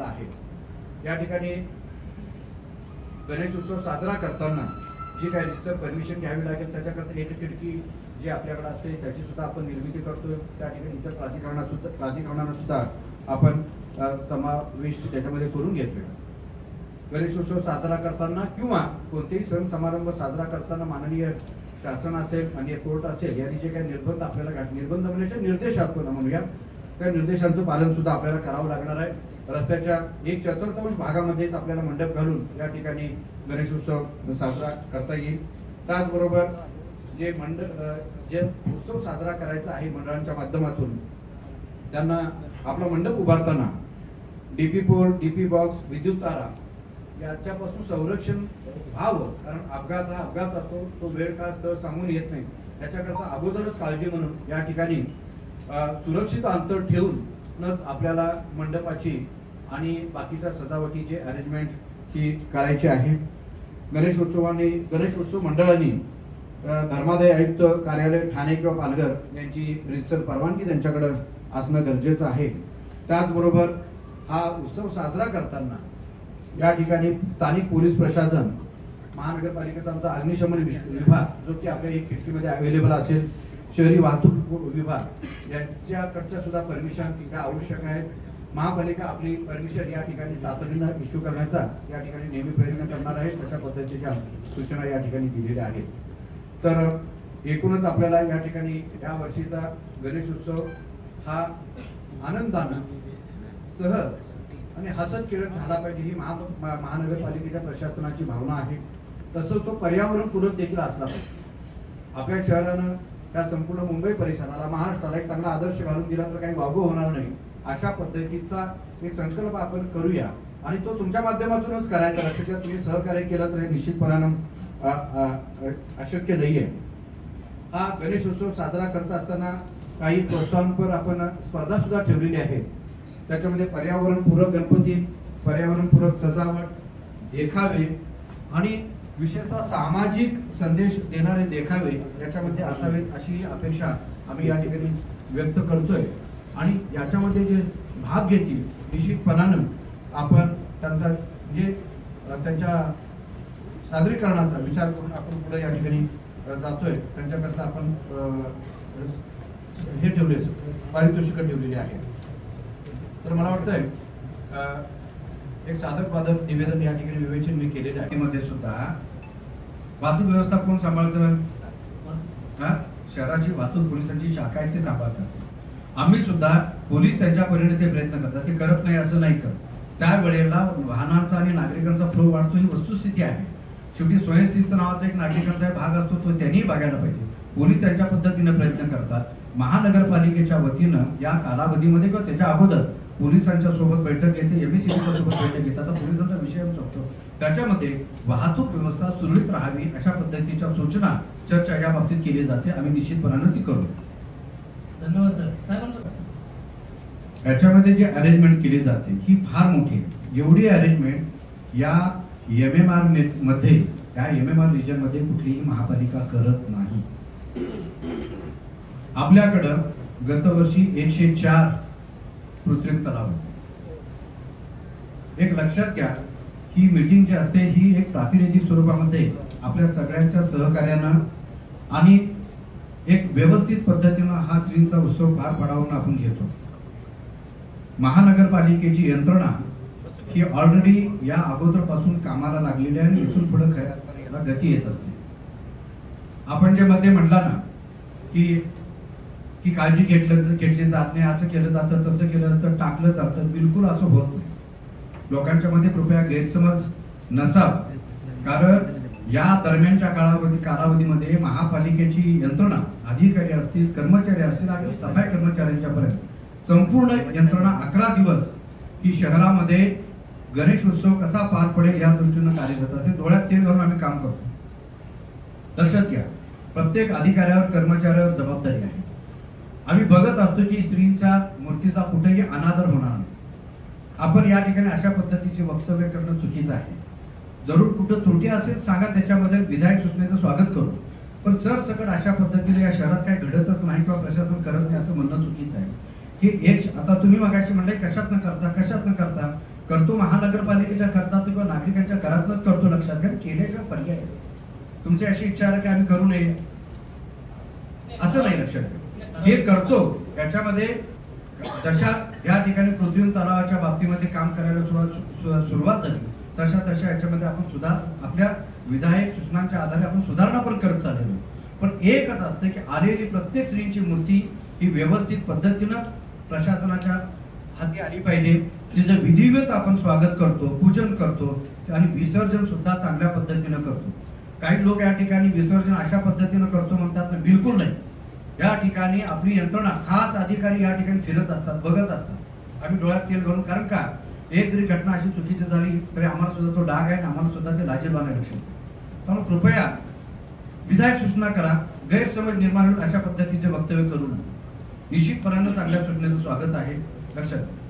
आहे या ठिकाणी गणेश उत्सव साजरा करताना जी काही रितसर परमिशन घ्यावी लागेल त्याच्याकरता एक खिडकी जी आपल्याकडे असते त्याची सुद्धा आपण निर्मिती करतोय. त्या ठिकाणी इतर प्राधिकरणात सुद्धा प्राधिकरणानं सुद्धा आपण समाविष्ट त्याच्यामध्ये करून घेतोय. गणेशोत्सव साजरा करताना किंवा कोणतेही सण समारंभ साजरा करताना माननीय शासन असेल माननीय कोर्ट असेल यांनी जे काही निर्बंध आपल्याला निर्बंध म्हणजे निर्देश आपण म्हणूया. त्या निर्देशांचं पालन सुद्धा आपल्याला करावं लागणार आहे. रस्त्याच्या एक चतुर्थांश भागामध्येच आपल्याला मंडप घालून या ठिकाणी गणेशोत्सव साजरा करता येईल. त्याचबरोबर जे मंडळ जे उत्सव साजरा करायचा आहे मंडळांच्या माध्यमातून त्यांना आपला मंडप उभारताना D DP pole DP box विद्युत तारा याच्यापासून संरक्षण व्हावं. कारण अपघात हा अपघात असतो तो वेळ का स्थळ सांगून येत नाही. त्याच्याकरता अगोदरच काळजी म्हणून या ठिकाणी सुरक्षित अंतर ठेवून नच आपल्याला मंडपाची आणि बाकीच्या सजावटीची अरेंजमेंट ही करायची आहे. गणेशोत्सवाने गणेशोत्सव मंडळाने धर्मादाय आयुक्त कार्यालय ठाणे किंवा पालघर यांची रितसर परवानगी त्यांच्याकडे असणं गरजेचं आहे. त्याचबरोबर हा उत्सव साजरा करताना या ठिकाणी स्थानिक पोलीस प्रशासन महानगरपालिकेचा आमचा अग्निशमन विभाग जो की आपल्या एक खिडकीमध्ये अवेलेबल असेल शहरी वाहतूक विभाग यांच्याकडच्या सुद्धा परमिशन त्या आवश्यक आहेत महापालिका आपली परमिशन या ठिकाणी तातडीनं इश्यू करण्याचा या ठिकाणी नेहमी प्रयत्न करणार आहे. तशा पद्धतीच्या सूचना या ठिकाणी दिलेल्या आहेत. तर एकूणच आपल्याला या ठिकाणी या वर्षीचा गणेश उत्सव हा आनंदानं सहज आणि हसत खेळत झाला पाहिजे ही महा महा- महानगरपालिकेच्या प्रशासनाची भावना आहे. तसं तो पर्यावरण पूरक देखील असला पाहिजे. आपल्या शहरानं त्या संपूर्ण मुंबई परिसराला महाराष्ट्राला एक चांगला आदर्श घालून दिला तर काही वागू होणार नाही. अशा पद्धतीचा एक संकल्प आपण करूया. आणि तो तुमच्या माध्यमातूनच करायचा. लक्षात तुम्ही सहकार्य केलं तर हे निश्चितपणानं अशक्य नाही आहे अशक्य नाहीये. हा गणेशोत्सव साजरा करत असताना काही प्रोत्साहनपर आपण स्पर्धा सुद्धा ठेवलेली आहे. त्याच्यामध्ये पर्यावरणपूरक गणपती पर्यावरणपूरक सजावट देखावे आणि विशेषतः सामाजिक संदेश देणारे देखावे याच्यामध्ये असावेत अशी ही अपेक्षा आम्ही या ठिकाणी व्यक्त करतोय. आणि याच्यामध्ये जे भाग घेतील निश्चितपणानं आपण त्यांचा जे त्यांच्या सादरीकरणाचा विचार करून आपण पुढे या ठिकाणी जातोय. त्यांच्याकरता आपण हे ठेवले पारितोषिक ठेवलेली आहे तर मला वाटतंय एक साधक बाधक निवेदन या ठिकाणी विवेचन मी केलेलं आहे. मध्ये सुद्धा. वाहतूक व्यवस्था कोण सांभाळतं? हा? शहराची वाहतूक पोलिसांची शाखा आहे ते सांभाळतात. आम्ही सुद्धा पोलीस त्यांच्या परीने ते प्रयत्न करतात. ते करत नाही असं नाही करत. त्यावेळेला वाहनांचा आणि नागरिकांचा फ्लो वाढतो ही वस्तुस्थिती आहे. शेवटी स्वयंशिस्त नावाचा एक नागरिकांचा एक भाग असतो तो त्यांनी बघायला पाहिजे. पोलीस त्यांच्या पद्धतीनं प्रयत्न करतात. महानगरपालिकेच्या वतीनं या कालावधीमध्ये किंवा त्याच्या अगोदर पोलिसांच्या सोबत बैठक घेते एमएससीच्या सोबत बैठक घेतात आता पोलिसांचा विषय होतो. त्याच्यामध्ये वाहतूक व्यवस्था सुरळीत राहावी अशा पद्धतीच्या सूचना चर्चा या बाबतीत केली जाते. आम्ही निश्चितपणानं ती करू. धन्यवाद सर. याच्यामध्ये जी अरेंजमेंट केली जाते ही फार मोठी आहे. एवढी अरेंजमेंट या एम एम आरमध्ये या एम एम आर रिजनमध्ये कुठलीही महापालिका करत नाही. आपल्याकडं गतवर्षी एकशे चार कृत्रिम तलाव होते एक लक्षात घ्या ही मीटिंग जी असते ही एक प्रातिनिधिक स्वरूपामध्ये आपल्या सगळ्यांच्या सहकार्यानं आणि एक व्यवस्थित पद्धतीनं हा श्रींचा उत्सव पार पाडावून आपण घेतो. महानगरपालिकेची यंत्रणा ही ऑलरेडी या अगोदरपासून कामाला लागलेली आहे आणि इथून पुढे खऱ्या याला गती येत असते. आपण जे मध्ये म्हटला ना की की काळजी घेतलं घेतली जात नाही असं केलं जातं तसं केलं जातं टाकलं जातं. बिलकुल असं होत नाही. लोकांच्या मध्ये कृपया गैरसमज नसाव. कारण या दरम्यानच्या काळावधी कालावधीमध्ये महापालिकेची यंत्रणा अधिकारी असतील कर्मचारी असतील आणि सफाई कर्मचाऱ्यांच्या पर्यंत संपूर्ण यंत्रणा अकरा दिवस ही शहरामध्ये गणेश उत्सव कसा पार पडेल या दृष्टीनं कार्यरत असते डोळ्यात तेल धरून आम्ही काम करतो. लक्षात घ्या प्रत्येक अधिकाऱ्यावर कर्मचाऱ्यावर जबाबदारी आहे. आम्ही बघत असतो की स्त्रीच्या मूर्तीचा कुठेही अनादर होणार नाही. आपण या ठिकाणी अशा पद्धतीचे वक्तव्य करणं चुकीचं आहे. जरूर कुठं त्रुटी असेल सांगा त्याच्याबद्दल विधायक सूचनेचं स्वागत करू. पण सरसकट अशा पद्धतीने या शहरात काही घडतच नाही किंवा प्रशासन करत नाही असं म्हणणं चुकीचं आहे. की एक आता तुम्ही मगाशी म्हणले कशात न करता कशात न करता करतो महानगरपालिकेच्या खर्चात किंवा नागरिकांच्या घरातनच करतो लक्षात घ्या केल्याशिवाय पर्याय तुमची अशी इच्छा आहे की आम्ही करू नये? असं नाही लक्षात घ्या. हे करतो. याच्यामध्ये जशा या ठिकाणी पृथ्वी तलावाच्या बाबतीमध्ये काम करायला सुरुवात सुरुवात झाली तशा तशा याच्यामध्ये आपण सुधार आपल्या विधायक सूचनांच्या आधारे आपण सुधारणा पण करत चाललेलो पण एकच असतं की आलेली प्रत्येक स्त्रीची मूर्ती ही व्यवस्थित पद्धतीनं प्रशासनाच्या हाती आली पाहिजे. तिचं विधिवत आपण स्वागत करतो पूजन करतो आणि विसर्जन सुद्धा चांगल्या पद्धतीनं करतो. काही लोक या ठिकाणी विसर्जन अशा पद्धतीनं करतो म्हणतात तर बिलकुल नाही. या ठिकाणी आपली यंत्रणा खास अधिकारी या ठिकाणी फिरत असतात बघत असतात. आम्ही डोळ्यात तेल घालून कारण का? एक जरी घटना अशी चुकीची झाली तरी आम्हाला सुद्धा तो डाग आहे आम्हाला सुद्धा ते लाजीरवाने आहे लक्षात त्यामुळे कृपया विधायक सूचना करा गैरसमज निर्माण होईल अशा पद्धतीचे वक्तव्य करू नये निश्चितपणानं चांगल्या सूचनेचं स्वागत आहे. लक्षात घ्या.